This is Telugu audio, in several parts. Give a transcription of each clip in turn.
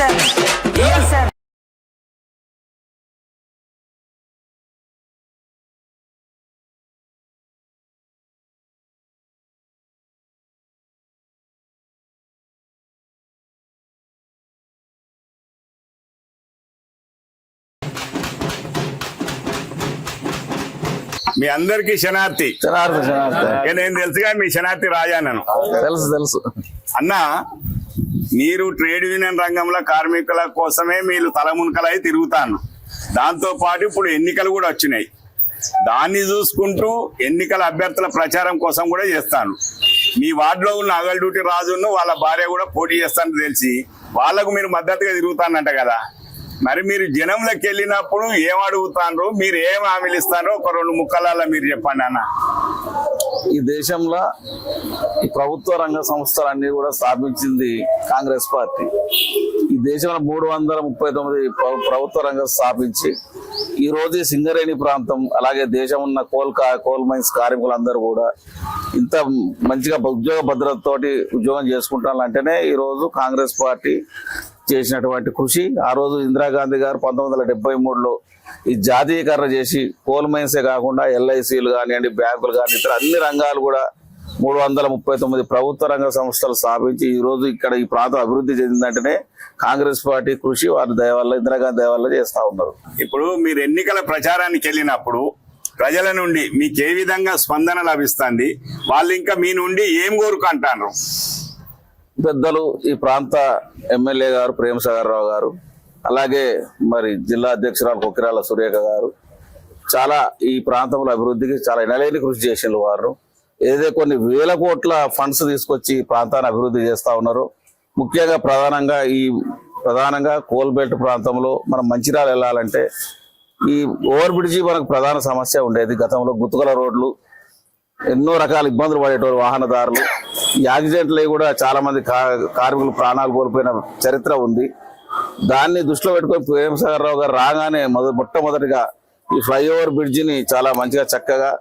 సార్ సార్ మీ అందరికి శనార్థి నేను తెలుసుగా మీ శనార్థి రాజా నన్ను తెలుసు తెలుసు. అన్న మీరు ట్రేడ్ యూనియన్ రంగంలో కార్మికుల కోసమే మీరు తలమునకలై తిరుగుతాను. దాంతో పాటు ఇప్పుడు ఎన్నికలు కూడా వచ్చినాయి. దాన్ని చూసుకుంటూ ఎన్నికల అభ్యర్థుల ప్రచారం కోసం కూడా చేస్తాను. మీ వార్డులో ఉన్న అగల్ డ్యూటీ రాజును వాళ్ళ భార్య కూడా పోటీ చేస్తానని తెలిసి వాళ్ళకు మీరు మద్దతుగా తిరుగుతానంట కదా. మరి మీరు జనంలోకి వెళ్ళినప్పుడు ఏం అడుగుతాండ్రు? మీరు ఏం హామీలు ఇస్తారో ఒక రెండు ముక్కలలో మీరు చెప్పండి అన్న. ఈ దేశంలో ఈ ప్రభుత్వ రంగ సంస్థలన్నీ కూడా స్థాపించింది కాంగ్రెస్ పార్టీ. ఈ దేశంలో మూడు వందల ముప్పై తొమ్మిది ప్రభుత్వ రంగం స్థాపించి ఈ రోజు సింగరేణి ప్రాంతం అలాగే దేశం ఉన్న కోల్ కా- కోల్ మైన్స్ కార్మికులందరూ కూడా ఇంత మంచిగా ఉద్యోగ భద్రతతోటి ఉద్యోగం చేసుకుంటానంటేనే ఈరోజు కాంగ్రెస్ పార్టీ చేసినటువంటి కృషి. ఆ రోజు ఇందిరాగాంధీ గారు పంతొమ్మిది వందల డెబ్బై మూడులో ఈ జాతీయకరణ చేసి కోల్ మైన్సే కాకుండా ఎల్ఐసీలు కానివ్వండి బ్యాంకులు కానీ ఇతర అన్ని రంగాలు కూడా మూడు వందల ముప్పై తొమ్మిది ప్రభుత్వ రంగ సంస్థలు స్థాపించి ఈరోజు ఇక్కడ ఈ ప్రాంతం అభివృద్ధి చెందిందంటేనే కాంగ్రెస్ పార్టీ కృషి వారి దయ ఇందిరాగాంధీ దయ చేస్తూ ఉన్నారు. ఇప్పుడు మీరు ఎన్నికల ప్రచారానికి వెళ్ళినప్పుడు ప్రజల నుండి మీకు ఏ విధంగా స్పందన లభిస్తుంది? వాళ్ళు ఇంకా మీ నుండి ఏం కోరుకుంటారు? పెద్దలు ఈ ప్రాంత ఎమ్మెల్యే గారు ప్రేమసాగర్ రావు గారు అలాగే మరి జిల్లా అధ్యక్షురాలు కొక్కిరాల సురేఖ గారు చాలా ఈ ప్రాంతంలో అభివృద్ధికి చాలా ఎనలేని కృషి చేసిన వారు. ఏదైతే కొన్ని వేల కోట్ల ఫండ్స్ తీసుకొచ్చి ప్రాంతాన్ని అభివృద్ధి చేస్తూ ఉన్నారు ముఖ్యంగా ప్రధానంగా ఈ ప్రధానంగా కోల్బెల్ట్ ప్రాంతంలో మనం మంచిర్యాల వెళ్ళాలంటే ఈ ఓవర్ బ్రిడ్జి మనకు ప్రధాన సమస్య ఉండేది. గతంలో గుత్తుకల రోడ్లు ఎన్నో రకాల ఇబ్బందులు పడేటోరు వాహనదారులు. ఈ యాక్సిడెంట్లు కూడా చాలా మంది కా- కార్మికులు ప్రాణాలు కోల్పోయిన చరిత్ర ఉంది. దాన్ని దృష్టిలో పెట్టుకొని ప్రేమసాగర్ రావు గారు రాగానే మొద మొట్టమొదటిగా ఈ ఫ్లైఓవర్ బ్రిడ్జిని చాలా మంచిగా చక్కగా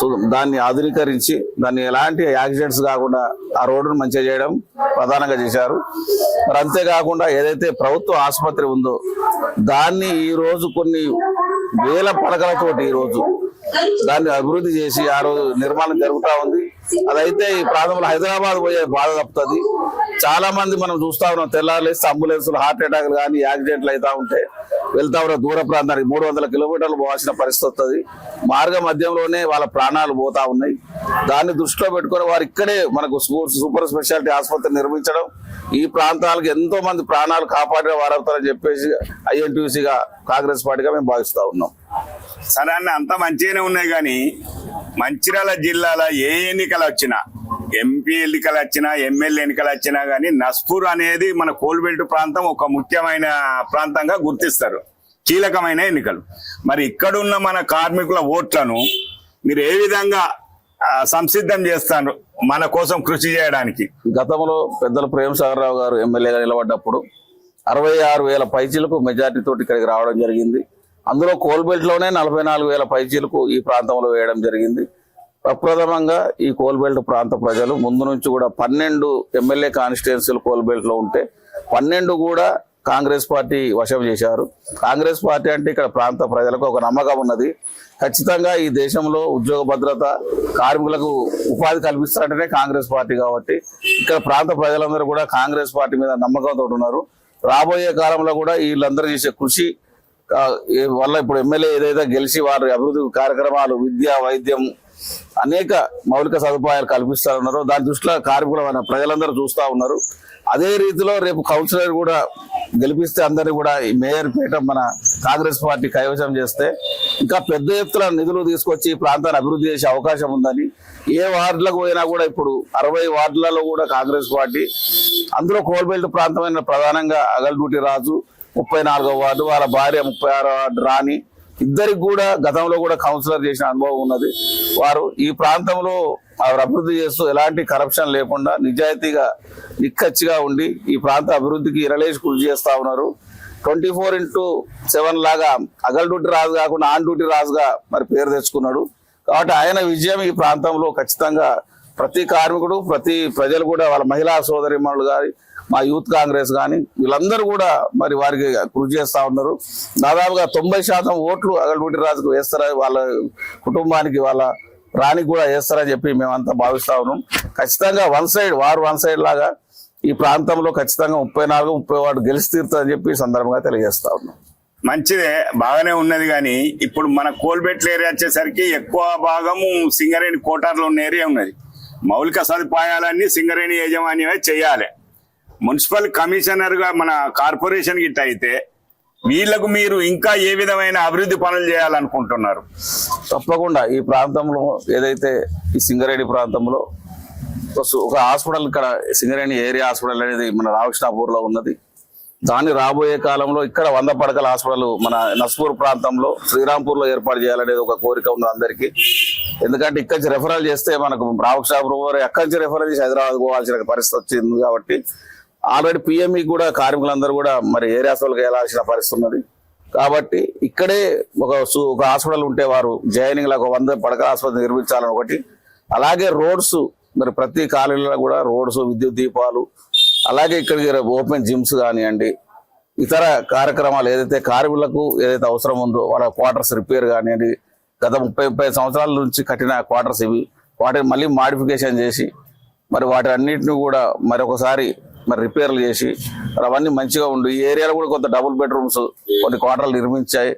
సు- దాన్ని ఆధునీకరించి దాన్ని ఎలాంటి యాక్సిడెంట్స్ కాకుండా ఆ రోడ్డును మంచిగా చేయడం ప్రధానంగా చేశారు. మరి అంతేకాకుండా ఏదైతే ప్రభుత్వ ఆసుపత్రి ఉందో దాన్ని ఈ రోజు కొన్ని వేల పడకలతోటి ఈరోజు దాన్ని అభివృద్ధి చేసి ఆ రోజు నిర్మాణం జరుగుతా ఉంది. అదైతే ఈ ప్రాంతంలో హైదరాబాద్ పోయే బాధ తప్పుతుంది. చాలా మంది మనం చూస్తా ఉన్నాం తెల్లారులేస్తే అంబులెన్సులు హార్ట్ అటాక్లు కానీ యాక్సిడెంట్లు అవుతా ఉంటే వెళ్తా ఉన్న దూర ప్రాంతానికి. మూడు వందల కిలోమీటర్లు పోవాల్సిన పరిస్థితి వస్తుంది. మార్గ మధ్యంలోనే వాళ్ళ ప్రాణాలు పోతా ఉన్నాయి. దాన్ని దృష్టిలో పెట్టుకుని వారు ఇక్కడే మనకు సూపర్ స్పెషాలిటీ ఆసుపత్రి నిర్మించడం ఈ ప్రాంతాలకు ఎంతో మంది ప్రాణాలు కాపాడిన వారవుతారని చెప్పేసి ఐఎన్టీసీగా కాంగ్రెస్ పార్టీగా మేము భావిస్తా ఉన్నాం. సరే అన్న అంత మంచిగానే ఉన్నాయి కానీ మంచిర్యాల జిల్లాలో ఏ ఎన్నికలు వచ్చినా ఎంపీ ఎన్నికలు వచ్చినా ఎమ్మెల్యే ఎన్నికలు వచ్చినా కానీ నస్పూర్ అనేది మన కోల్బెల్ట్ ప్రాంతం ఒక ముఖ్యమైన ప్రాంతంగా గుర్తిస్తారు. కీలకమైన ఎన్నికలు. మరి ఇక్కడున్న మన కార్మికుల ఓట్లను మీరు ఏ విధంగా సంసిద్ధం చేస్తారు మన కోసం కృషి చేయడానికి? గతంలో పెద్దల ప్రేమ్ రావు గారు ఎమ్మెల్యేగా నిలబడ్డప్పుడు అరవై ఆరు వేల పైచీలకు మెజార్టీతో ఇక్కడికి రావడం జరిగింది. అందులో కోల్బెల్ట్లోనే నలభై నాలుగు వేల పైచీలకు ఈ ప్రాంతంలో వేయడం జరిగింది. ప్రప్రథమంగా ఈ కోల్బెల్ట్ ప్రాంత ప్రజలు ముందు నుంచి కూడా పన్నెండు ఎమ్మెల్యే కాన్స్టిట్యున్సీలు కోల్బెల్ట్లో ఉంటే పన్నెండు కూడా కాంగ్రెస్ పార్టీ వశం చేశారు. కాంగ్రెస్ పార్టీ అంటే ఇక్కడ ప్రాంత ప్రజలకు ఒక నమ్మకం ఉన్నది. ఖచ్చితంగా ఈ దేశంలో ఉద్యోగ భద్రత కార్మికులకు ఉపాధి కల్పిస్తారంటేనే కాంగ్రెస్ పార్టీ కాబట్టి ఇక్కడ ప్రాంత ప్రజలందరూ కూడా కాంగ్రెస్ పార్టీ మీద నమ్మకంతో ఉన్నారు. రాబోయే కాలంలో కూడా వీళ్ళందరూ చేసే కృషి వల్ల ఇప్పుడు ఎమ్మెల్యే ఏదైతే గెలిచి వారి అభివృద్ధి కార్యక్రమాలు విద్య వైద్యం అనేక మౌలిక సదుపాయాలు కల్పిస్తారన్నారో దాని దృష్టిలో కార్మికులు ప్రజలందరూ చూస్తూ ఉన్నారు. అదే రీతిలో రేపు కౌన్సిలర్ కూడా గెలిపిస్తే అందరినీ కూడా ఈ మేయర్ పీఠం మన కాంగ్రెస్ పార్టీ కైవశం చేస్తే ఇంకా పెద్ద ఎత్తున నిధులు తీసుకొచ్చి ప్రాంతాన్ని అభివృద్ధి చేసే అవకాశం ఉందని ఏ వార్డులకు పోయినా కూడా ఇప్పుడు అరవై వార్డులలో కూడా కాంగ్రెస్ పార్టీ అందులో కోల్బెల్ట్ ప్రాంతమైన ప్రధానంగా అగల్బూటి రాజు ముప్పై నాలుగో వార్డు వాళ్ళ భార్య ముప్పై ఆరో వార్డు రాణి. ఇద్దరికి కూడా గతంలో కూడా కౌన్సిలర్ చేసిన అనుభవం ఉన్నది. వారు ఈ ప్రాంతంలో వారు అభివృద్ధి చేస్తూ ఎలాంటి కరప్షన్ లేకుండా నిజాయితీగా నిక్కచ్చిగా ఉండి ఈ ప్రాంత అభివృద్ధికి ఇరలేసి కృషి చేస్తా ఉన్నారు. ట్వంటీ ఫోర్ ఇంటూ సెవెన్ లాగా అగల్ డ్యూటీ రాజు కాకుండా ఆన్ డ్యూటీ రాజుగా మరి పేరు తెచ్చుకున్నాడు. కాబట్టి ఆయన విజయం ఈ ప్రాంతంలో ఖచ్చితంగా ప్రతి కార్మికుడు ప్రతి ప్రజలు కూడా వాళ్ళ మహిళా సోదరిమణులు కానీ మా యూత్ కాంగ్రెస్ కానీ వీళ్ళందరూ కూడా మరి వారికి కృషి చేస్తూ ఉన్నారు. దాదాపుగా తొంభై శాతం ఓట్లు అగలబుట్టి రాజుకు వేస్తారా వాళ్ళ కుటుంబానికి వాళ్ళ రానికి కూడా వేస్తారని చెప్పి మేమంతా భావిస్తా ఉన్నాం. ఖచ్చితంగా వన్ సైడ్ వారు వన్ సైడ్ లాగా ఈ ప్రాంతంలో ఖచ్చితంగా ముప్పై నాలుగు ముప్పై వాడు గెలిచి తీరుతుందని చెప్పి సందర్భంగా తెలియజేస్తా ఉన్నాం. మంచిదే బాగానే ఉన్నది కానీ ఇప్పుడు మన కోల్బెట్ల ఏరియా వచ్చేసరికి ఎక్కువ భాగము సింగరేణి కోటార్లో ఉన్న ఏరియా ఉన్నది. మౌలిక సదుపాయాలన్నీ సింగరేణి యాజమాన్యమే చేయాలి. మున్సిపల్ కమిషనర్గా మన కార్పొరేషన్ గిట్ట అయితే వీళ్ళకు మీరు ఇంకా ఏ విధమైన అభివృద్ధి పనులు చేయాలనుకుంటున్నారు? తప్పకుండా. ఈ ప్రాంతంలో ఏదైతే ఈ సింగరేణి ప్రాంతంలో ఒక హాస్పిటల్ ఇక్కడ సింగరేణి ఏరియా హాస్పిటల్ అనేది మన రామకృష్ణాపూర్లో ఉన్నది. దాన్ని రాబోయే కాలంలో ఇక్కడ వంద పడకల హాస్పిటల్ మన నస్పూర్ ప్రాంతంలో శ్రీరాంపూర్లో ఏర్పాటు చేయాలనేది ఒక కోరిక ఉంది అందరికీ. ఎందుకంటే ఇక్కడి నుంచి రెఫరల్ చేస్తే మనకు రామకృష్ణాపూర్ వారు ఎక్కడి నుంచి రెఫరల్ చేసి హైదరాబాద్ పోవాల్సిన పరిస్థితి వచ్చింది కాబట్టి ఆల్రెడీ పిఎంఈ కూడా కార్మికులందరూ కూడా మరి ఏరియాస్ వాళ్ళకి వెళ్ళాల్సిన పరిస్థితి ఉన్నది. కాబట్టి ఇక్కడే ఒక సు- ఒక హాస్పిటల్ ఉంటే వారు జాయినింగ్ ఒక వంద పడకల ఆసుపత్రి నిర్మించాలని ఒకటి అలాగే రోడ్స్ మరి ప్రతి కాలనీలో కూడా రోడ్స్ విద్యుత్ దీపాలు అలాగే ఇక్కడికి ఓపెన్ జిమ్స్ కానివ్వండి ఇతర కార్యక్రమాలు ఏదైతే కార్మికులకు ఏదైతే అవసరం ఉందో వాళ్ళ క్వార్టర్స్ రిపేర్ కానివ్వండి గత ముప్పై ముప్పై సంవత్సరాల నుంచి కట్టిన క్వార్టర్స్ ఇవి వాటిని మళ్ళీ మాడిఫికేషన్ చేసి మరి వాటి అన్నిటిని కూడా మరొకసారి మరి రిపేర్లు చేసి అవన్నీ మంచిగా ఉండు. ఈ ఏరియాలో కూడా కొంత డబుల్ బెడ్రూమ్స్ కొన్ని క్వార్టర్లు నిర్మించాయి.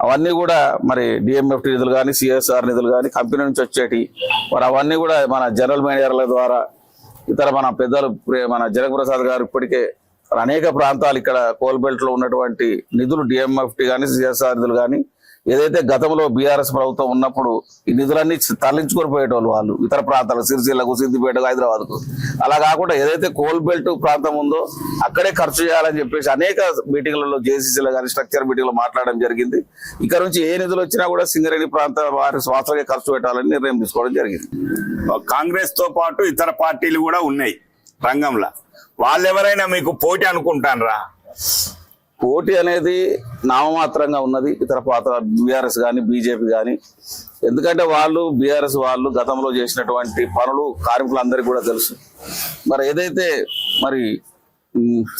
అవన్నీ కూడా మరి డిఎంఎఫ్టీ నిధులు కానీ సిఎస్ఆర్ నిధులు కానీ కంపెనీ నుంచి వచ్చేటి మరి అవన్నీ కూడా మన జనరల్ మేనేజర్ల ద్వారా ఇతర మన పెద్దలు మన జనప్రసాద్ గారు ఇప్పటికే అనేక ప్రాంతాలు ఇక్కడ కోల్బెల్ట్లో ఉన్నటువంటి నిధులు డిఎంఎఫ్టి కానీ సిఎస్ఆర్ నిధులు కానీ ఏదైతే గతంలో బీఆర్ఎస్ ప్రభుత్వం ఉన్నప్పుడు ఈ నిధులన్నీ తరలించుకొని పోయేటోళ్ళు వాళ్ళు. ఇతర ప్రాంతాలు సిరిసిల్లకు సిద్దిపేటకు హైదరాబాద్కు. అలా కాకుండా ఏదైతే కోల్బెల్ట్ ప్రాంతం ఉందో అక్కడే ఖర్చు చేయాలని చెప్పేసి అనేక మీటింగ్లలో జేసీసీలో కానీ స్ట్రక్చర్ మీటింగ్లో మాట్లాడడం జరిగింది. ఇక్కడ నుంచి ఏ నిధులు వచ్చినా కూడా సింగరేణి ప్రాంత వారి స్వాస్థ్యంగా ఖర్చు పెట్టాలని నిర్ణయం తీసుకోవడం జరిగింది. కాంగ్రెస్తో పాటు ఇతర పార్టీలు కూడా ఉన్నాయి రంగంలో. వాళ్ళెవరైనా మీకు పోటీ అనుకుంటానరా? పోటీ అనేది నామమాత్రంగా ఉన్నది. ఇతర పాత్ర బీఆర్ఎస్ కానీ బీజేపీ కానీ ఎందుకంటే వాళ్ళు బీఆర్ఎస్ వాళ్ళు గతంలో చేసినటువంటి పనులు కార్మికులందరికీ కూడా తెలుసు. మరి ఏదైతే మరి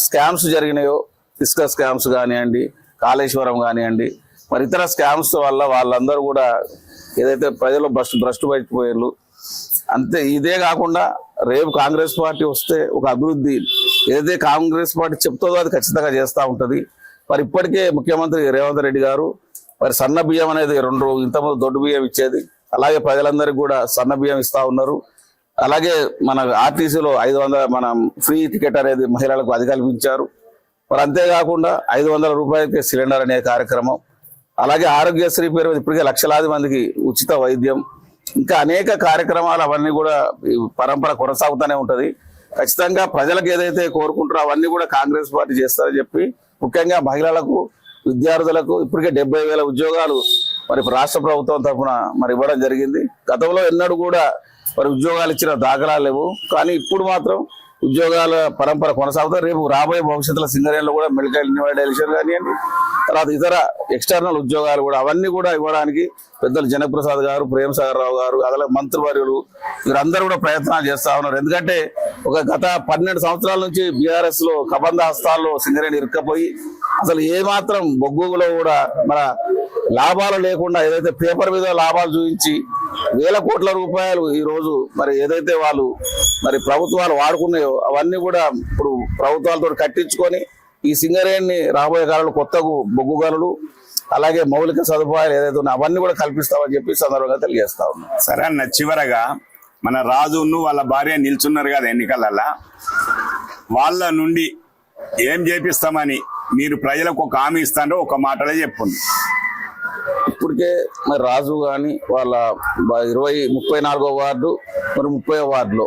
స్కామ్స్ జరిగినాయో ఇసుక స్కామ్స్ కానివ్వండి కాళేశ్వరం కానివ్వండి మరి ఇతర స్కామ్స్ వల్ల వాళ్ళందరూ కూడా ఏదైతే ప్రజలు భ్రష్టు భ్రష్టు పట్టిపోయారు అంతే ఇదే కాకుండా రేపు కాంగ్రెస్ పార్టీ వస్తే ఒక అభివృద్ధి ఏదైతే కాంగ్రెస్ పార్టీ చెప్తుందో అది ఖచ్చితంగా చేస్తూ ఉంటుంది. మరి ఇప్పటికే ముఖ్యమంత్రి రేవంత్ రెడ్డి గారు మరి సన్న బియ్యం అనేది రెండు ఇంతకుముందు దొడ్డు బియ్యం ఇచ్చేది. అలాగే ప్రజలందరికీ కూడా సన్న బియ్యం ఇస్తా ఉన్నారు. అలాగే మన ఆర్టీసీలో ఐదు వందల మన ఫ్రీ టికెట్ అనేది మహిళలకు అది కల్పించారు. మరి అంతేకాకుండా ఐదు వందల రూపాయలకి సిలిండర్ అనే కార్యక్రమం. అలాగే ఆరోగ్యశ్రీ పేరు ఇప్పటికే లక్షలాది మందికి ఉచిత వైద్యం. ఇంకా అనేక కార్యక్రమాలు అవన్నీ కూడా ఈ పరంపర కొనసాగుతూనే ఉంటుంది. ఖచ్చితంగా ప్రజలకు ఏదైతే కోరుకుంటారో అవన్నీ కూడా కాంగ్రెస్ పార్టీ చేస్తారని చెప్పి ముఖ్యంగా మహిళలకు విద్యార్థులకు ఇప్పటికే డెబ్బై వేల ఉద్యోగాలు మరి రాష్ట్ర ప్రభుత్వం తరఫున మరి ఇవ్వడం జరిగింది. గతంలో ఎన్నడూ కూడా మరి ఉద్యోగాలు ఇచ్చిన దాఖలాలు లేవు. కానీ ఇప్పుడు మాత్రం ఉద్యోగాల పరంపర కొనసాగుతాయి రేపు రాబోయే భవిష్యత్తులో సింగరేణిలో కూడా మెడికల్ ఎలక్షన్ కానివ్వండి తర్వాత ఇతర ఎక్స్టర్నల్ ఉద్యోగాలు కూడా అవన్నీ కూడా ఇవ్వడానికి పెద్దలు జనప్రసాద్ గారు ప్రేమ్ సాగర్ రావు గారు అలాగే మంత్రివర్యులు వీరందరూ కూడా ప్రయత్నాలు చేస్తా ఉన్నారు. ఎందుకంటే ఒక గత పన్నెండు సంవత్సరాల నుంచి బీఆర్ఎస్లో కబంధ హస్తాల్లో సింగరేణి ఇరుక్కపోయి అసలు ఏమాత్రం బొగ్గులో కూడా మన లాభాలు లేకుండా ఏదైతే పేపర్ మీద లాభాలు చూపించి వేల కోట్ల రూపాయలు ఈరోజు మరి ఏదైతే వాళ్ళు మరి ప్రభుత్వాలు వాడుకున్నాయో అవన్నీ కూడా ఇప్పుడు ప్రభుత్వాలతో కట్టించుకొని ఈ సింగరేణిని రాబోయే కాలంలో కొత్త బొగ్గు గనులు అలాగే మౌలిక సదుపాయాలు ఏదైతే ఉన్నాయో అవన్నీ కూడా కల్పిస్తామని చెప్పి సందర్భంగా తెలియజేస్తా ఉన్నాం. సరే అన్న చివరగా మన రాజును వాళ్ళ భార్య నిల్చున్నారు కదా ఎన్నికలల్లా. వాళ్ళ నుండి ఏం చేపిస్తామని మీరు ప్రజలకు ఒక హామీ ఇస్తారో ఒక మాటలే చెప్పండి. ఇప్పటికే మరి రాజు గాని వాళ్ళ ఇరవై ముప్పై నాలుగో వార్డు మరి ముప్పై వార్డులో.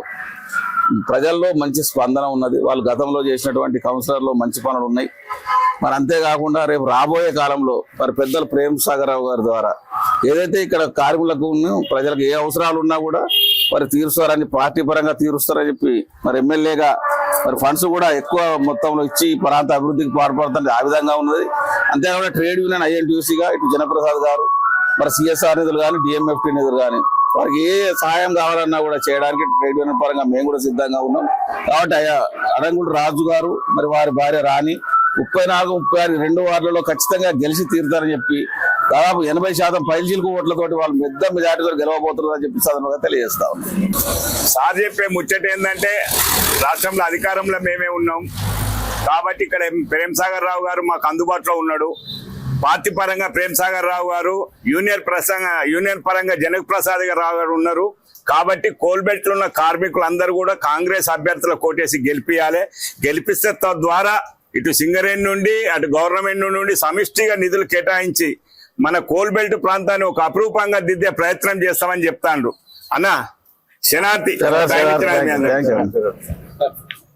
ప్రజల్లో మంచి స్పందన ఉన్నది. వాళ్ళు గతంలో చేసినటువంటి కౌన్సిలర్లో మంచి పనులు ఉన్నాయి. మరి అంతేకాకుండా రేపు రాబోయే కాలంలో మరి పెద్దలు ప్రేమ్ సాగర్ రావు గారి ద్వారా ఏదైతే ఇక్కడ కార్మికులకు ప్రజలకు ఏ అవసరాలు ఉన్నా కూడా మరి తీరుస్తారని పార్టీ పరంగా తీరుస్తారని చెప్పి మరి ఎమ్మెల్యేగా మరి ఫండ్స్ కూడా ఎక్కువ మొత్తంలో ఇచ్చి ప్రాంత అభివృద్ధికి పాటుపడుతుంది ఆ విధంగా ఉన్నది. అంతేకాకుండా ట్రేడ్ యూనియన్ ఐఎన్టీసీగా ఇటు జనప్రసాద్ గారు మరి సిఎస్ఆర్ నిధులు కానీ డిఎంఎఫ్టీ నిధులు కానీ వారికి ఏ సహాయం కావాలన్నా కూడా చేయడానికి ట్రేడ్ యూనియన్ పరంగా మేము కూడా సిద్ధంగా ఉన్నాం. కాబట్టి అయ్యా అడంగుడు రాజు గారు మరి వారి భార్య రాణి ముప్పై నాలుగు ముప్పై ఆరు రెండు వార్డులలో ఖచ్చితంగా గెలిచి తీరుతారని చెప్పి దాదాపు ఎనభై శాతం పైచీలకు ఓట్లతోటి వాళ్ళు పెద్ద మెజార్టీతో గెలవబోతున్నారని చెప్పి సందర్భంగా తెలియజేస్తా ఉన్నాం. సార్ చెప్పే ముచ్చట ఏంటంటే రాష్ట్రంలో అధికారంలో మేమే ఉన్నాం. కాబట్టి ఇక్కడ ప్రేమ్ సాగర్ రావు గారు మాకు అందుబాటులో ఉన్నాడు. పార్టీ పరంగా ప్రేమ్ సాగర్ రావు గారు యూనియన్ ప్రసంగ యూనియన్ పరంగా జనక్ ప్రసాద్ గారు రావు గారు ఉన్నారు. కాబట్టి కోల్బెట్ ఉన్న కార్మికులందరూ కూడా కాంగ్రెస్ అభ్యర్థుల కోటేసి గెలిపియాలి. గెలిపిస్తే తద్వారా ఇటు సింగరేణి నుండి అటు గవర్నమెంట్ నుండి సమిష్టిగా నిధులు కేటాయించి మన కోల్బెల్ట్ ప్రాంతాన్ని ఒక అపురూపంగా దిద్దే ప్రయత్నం చేస్తామని చెప్తాండ్రు. అన్న శనార్థి